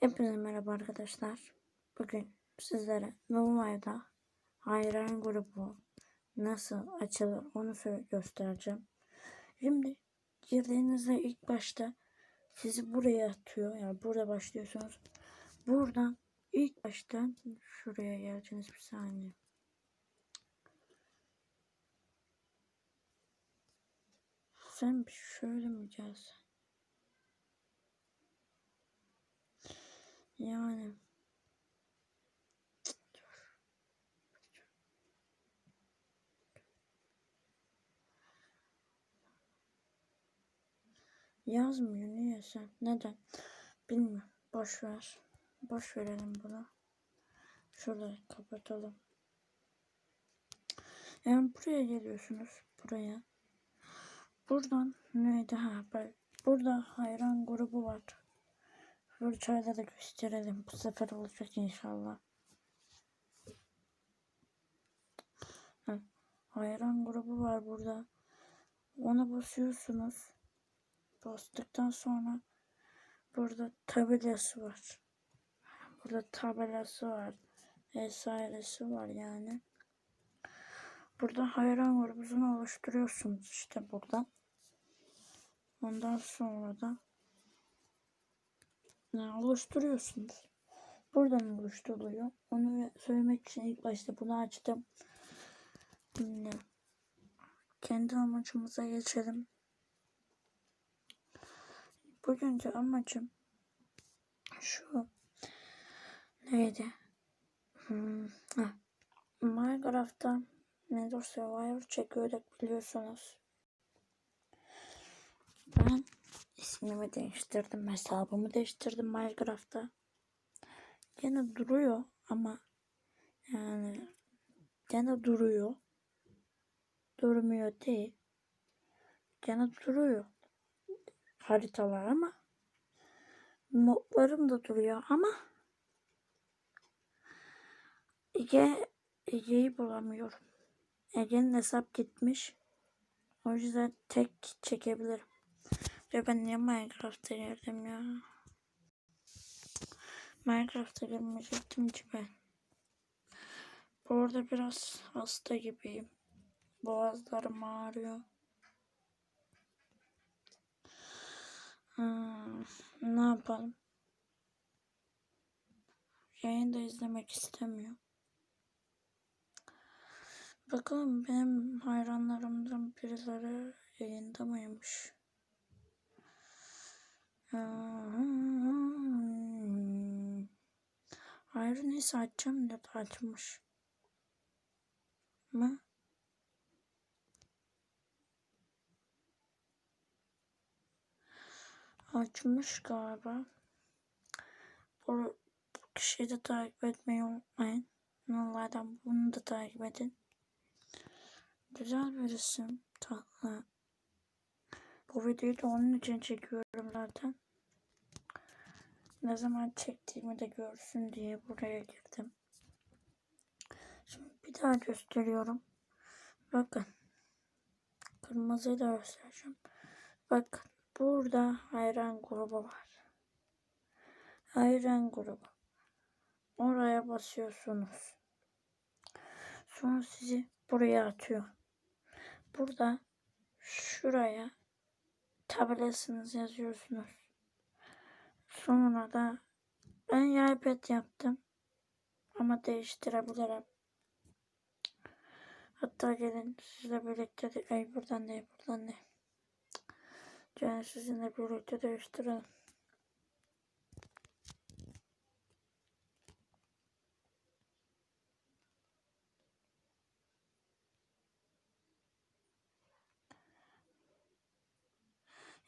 Hepinize merhaba arkadaşlar. Bugün sizlere Novia'da hayran grubu nasıl açılır onu göstereceğim. Şimdi girdiğinizde ilk başta sizi buraya atıyor. Yani burada başlıyorsunuz. Buradan ilk baştan şuraya geleceğiniz bir saniye. Sen şöyle mi gelsen? Yani yazmıyor niye sen? Neden? Bilmiyorum. Boş ver. Boş verelim bunu. Şurada kapatalım. Yani buraya geliyorsunuz. Buraya. Buradan neydi? Ha. Burada hayran grubu var. Fırçayla da gösterelim. Bu sefer olacak inşallah. Ha, hayran grubu var burada. Ona basıyorsunuz. Bastıktan sonra burada tabelası var. Burada tabelası var. Vesairesi var yani. Burada hayran grubunu oluşturuyorsunuz işte buradan. Ondan sonra da oluşturuyorsunuz. Buradan oluşturuluyor. Onu söylemek için ilk başta bunu açtım. Şimdi kendi amacımıza geçelim. Bugünkü amacım şu neydi? Hmm. Minecraft'ta Nether Survivor çekiyorduk biliyorsunuz. Ben ismimi değiştirdim, hesabımı değiştirdim Minecraft'ta. Gene duruyor ama yani gene duruyor. Durmuyor değil. Gene duruyor haritalar ama modlarım da duruyor ama Ege Ege'yi bulamıyorum. Ege'nin hesap gitmiş. O yüzden tek çekebilirim. Ve ben niye Minecraft'a girdim ya? Minecraft'a girmeyecektim ki ben. Bu arada biraz hasta gibiyim. Boğazlarım ağrıyor. Hmm, ne yapalım? Yayını da izlemek istemiyor. Bakalım benim hayranlarımdan birileri yayında mıymış? Hayır neyse açacağım dedi açmış. Mı? Açmış galiba. Bu, bu kişiyi de takip etmeyi unutmayın. Onlardan bunu da takip edin. Güzel bir resim. Tatlı. Bu videoyu da onun için çekiyorum zaten. Ne zaman çektiğimi de görsün diye buraya girdim. Şimdi bir daha gösteriyorum. Bakın. Kırmızıyı da göstereceğim. Bakın. Burada hayran grubu var. Hayran grubu. Oraya basıyorsunuz. Sonra sizi buraya atıyor. Burada şuraya tabelasınız yazıyorsunuz. Sonra da ben yaypet yaptım. Ama değiştirebilirim. Hatta gelin sizle birlikte de ay buradan değil buradan değil. Gelin sizinle birlikte değiştirelim.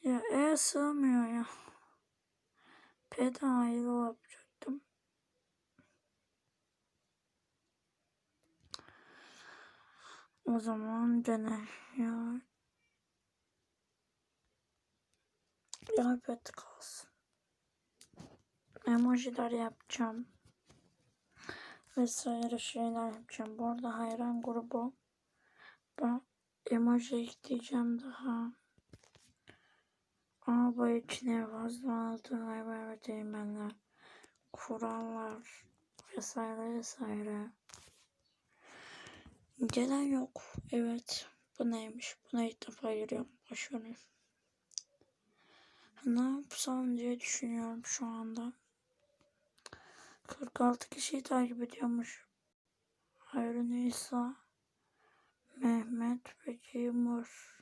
Ya E sığmıyor ya. P'den ayrı yapacaktım. O zaman dene ya. iPad kalsın. Emojiler yapacağım. Vesaire şeyler yapacağım. Bu arada hayran grubu. Ben emoji ekleyeceğim daha. Ama bu içine fazla altı ay var benler. kurallar vesaire vesaire. Gelen yok. Evet. Bu neymiş? Buna ilk defa giriyorum. Başarılı. Ne yapsam diye düşünüyorum şu anda. 46 kişiyi takip ediyormuş. Hayrun İsa, Mehmet ve Cimur.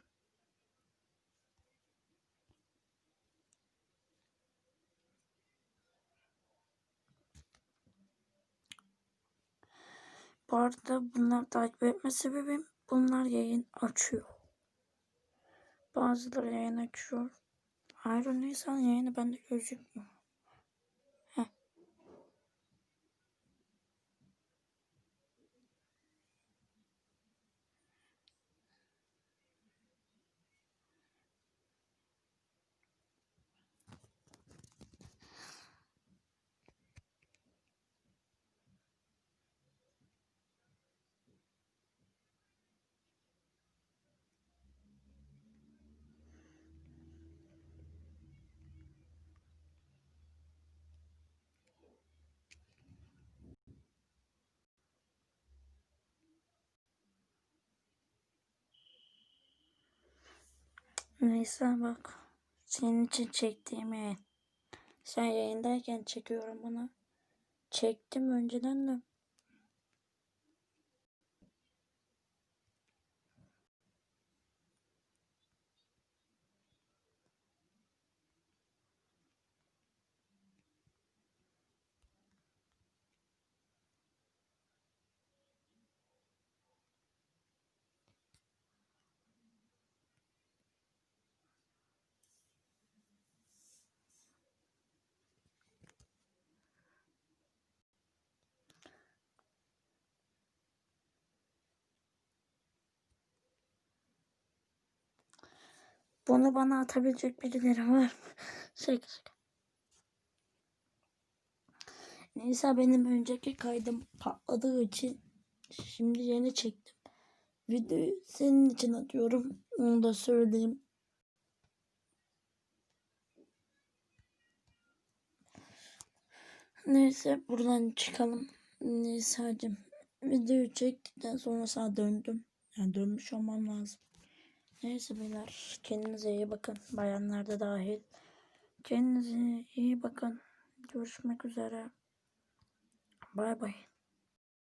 Bu arada bunlar takip etme sebebim bunlar yayın açıyor. Bazıları yayın açıyor. Hayrun İsa'nın yayını bende gözükmüyor. Neyse bak. Senin için çektiğim yayın. Sen yayındayken çekiyorum bunu. Çektim önceden de. Bunu bana atabilecek birileri var mı? Şaka şaka. Neyse benim önceki kaydım patladığı için şimdi yeni çektim. Videoyu senin için atıyorum. Onu da söyleyeyim. Neyse buradan çıkalım. Neyse hadi. Videoyu çektikten sonra sağa döndüm. Yani dönmüş olmam lazım. Neyse beyler kendinize iyi bakın. Bayanlar da dahil. Kendinize iyi bakın. Görüşmek üzere. Bay bay.